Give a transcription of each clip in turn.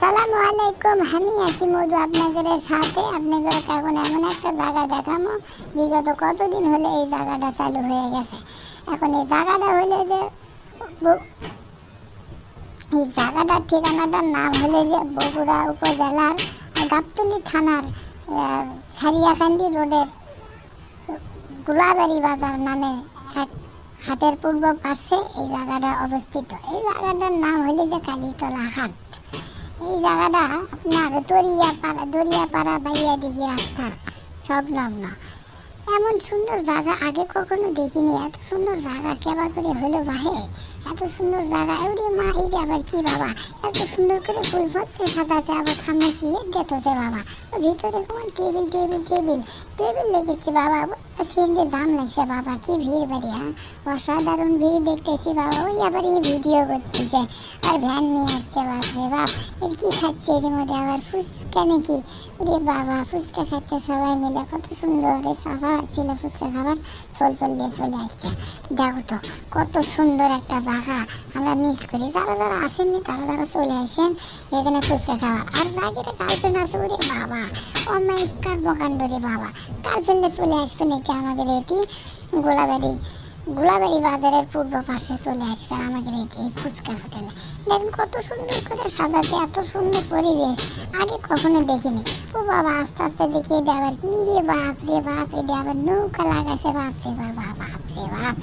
আসসালামু আলাইকুম। আমি আছি মধু আপনাদের সাথে। আপনাদের এখন এমন একটা জায়গা দেখামো। বিগত কতদিন হলে এই জায়গাটা চালু হয়ে গেছে? এখন এই জায়গাটা হলে যে এই জায়গাটার ঠিকানাটার নাম হলে যে বগুড়া উপজেলার গাবতলি থানার সারিয়াকান্দি রোডের গোলাবাড়ি বাজার নামে এক হাটের পূর্ব পাশে এই জায়গাটা অবস্থিত। এই জায়গাটার নাম হলে যে কালীতলা হাট। এই জায়গাটা আপনার দরিয়াপাড়া দরিয়াপাড়া বাইয়া রাস্তা, সব লগ্ন। এমন সুন্দর জায়গা আগে কখনো দেখিনি, এত সুন্দর জায়গা, কেবা করে হলো বাহে। এত সুন্দর জায়গা। ওরে মা এইটা আবার কি বাবা? এত সুন্দর করে ফুল ভর্তি সাজাছে আবার সামনে সিয়ে দেখতেছে বাবা। ভিতরে কোন টেবিল টেবিল টেবিল? টেবিল লেগেছে বাবা। সিএনজি জাম লাগছে বাবা। কি ভিড় বাড়ি হ্যাঁ? অসাধারণ ভিড় দেখতেছি বাবা। ওই আবার এই ভিডিও করতেছে। আর ভ্যান নিয়ে আসছে বাপরে বাপ। এর কি খাচ্ছে এর মধ্যে আবার? ফুচকা নাকি? রে বাবা, ফুচকা খাচ্ছে সবাই মিলে। কত সুন্দর এই চাষা ছিল ফুচকা খাবার। সোল পড়লে চলে আসছে। দেখো তো, কত সুন্দর একটা জায়গা আমরা মিস করি। যারা যারা আসেননি, তারা তারা চলে আসেন। এখানে ফুচকা খাবার আর জায়গাটা গার্লফ্রেন্ড আছে ওরে বাবা। অমাইকার বকান্ড রে বাবা। গার্লফ্রেন্ডে চলে আসবেন এটি আমাদের এটি? গোলাবাড়ি। গোলাবাড়ি বাজারের পূর্ব পাশে চলে আসবে আমাদের এই ফুচকা হোটেলে। দেখুন কত সুন্দর করে সাজাতে, এত সুন্দর পরিবেশ। আগে কখনো দেখিনি। ও বাবা, আস্তে আস্তে দেখি এটা আবার কি রে বাপ রে বাপ, এটা আবার নৌকা লাগাছে বাপ রে বাবা বাপ রে বাপ।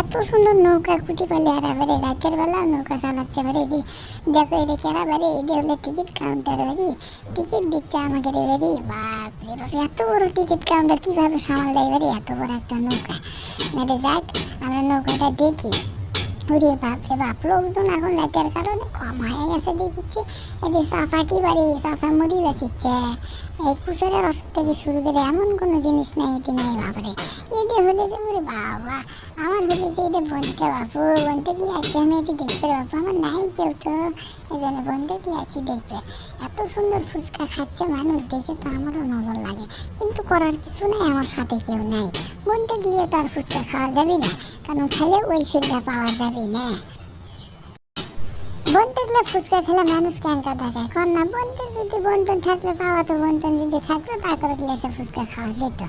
এত সুন্দর নৌকা কুটি পালে আর এবারে রাতের বেলা নৌকা এবারে এদি দেখো এটা কেনা বাড়ি এটা হলে টিকিট কাউন্টার বাড়ি টিকিট দিচ্ছে আমাকে এবারে বাপ রে বাপ, এত বড় টিকিট কাউন্টার কীভাবে সামাল দেয় এবারে এত বড় একটা নৌকা। এটা যাক আমরা নৌকাটা দেখি। ওরে বাপরে বাপ, লোকজন এখন রাতের কারণে কম হয়ে গেছে দেখেছি। এদের চাষা কি বাড়ি? চাষা মুড়ি বেচিচ্ছে এই কুসের রস থেকে শুরু করে এমন কোনো জিনিস নেই, এটি নেই, বাপরে। এটি হলে যে ওরে বাবা, আমার হলে যে এটা বনতে বাপু বনতে গিয়ে আছি? আমি এটি দেখতে বাপু আমার নাই কেউ তো। এই জন্য বনতে গিয়ে আছি দেখবে। এত সুন্দর ফুচকা খাচ্ছে মানুষ, দেখে তো আমারও নজর লাগে। কিন্তু করার কিছু নাই, আমার সাথে কেউ নাই। বনতে গিয়ে তো আর ফুচকা খাওয়া যাবে না। কারণ খেলে ওই ফিলটা পাওয়া যাবে না বন্টন গেলে ফুচকা খেলে মানুষ ক্যাঙ্কা দেখায়? কর না বন্টন যদি বন্টন থাকলে পাওয়া তো বন্টন যদি থাকতো তারপরে গ্লাসে ফুচকা খাওয়া যেত?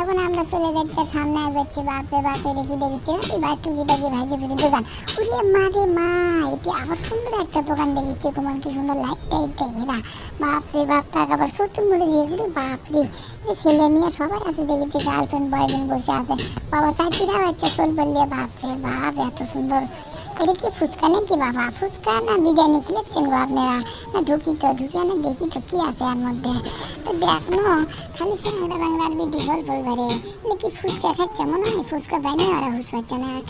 এখন আমরা চলে যাচ্ছি সামনে বেচছি বাপরে বাপে দেখি দেখেছি? ওই বা টুকি টাকি ভাজি ফুটি দোকান। উড়ে মা রে মা, এটি আবার সুন্দর একটা দোকান দেখেছি তোমার, কি সুন্দর লাইট টাইট ঘেরা বাপরে বাপ, তাকে আবার সত্যি মরে দিয়ে ঘুরে বাপরে। এই ছেলে মেয়ে সবাই আছে দেখেছি গার্লফ্রেন্ড বয়ফ্রেন্ড বসে আছে। বাবা চাচিরা হচ্ছে চল বললে বাপরে বাপ, এত সুন্দর। এটা কি ফুচকা নাকি বাবা? ফুচকা না বিরিয়ানি খেলেছেন গো আপনারা না ঢুকি তো, ঢুকি না, দেখি তো কি আছে এর মধ্যে। তো দেখ না, খালি সিঙ্গড়া বাংলার বিটি গল্প করে কি ফুচকা খাচ্ছে? মনে হয় ফুচকা বানিয়ে আর হুস পাচ্ছে না খাই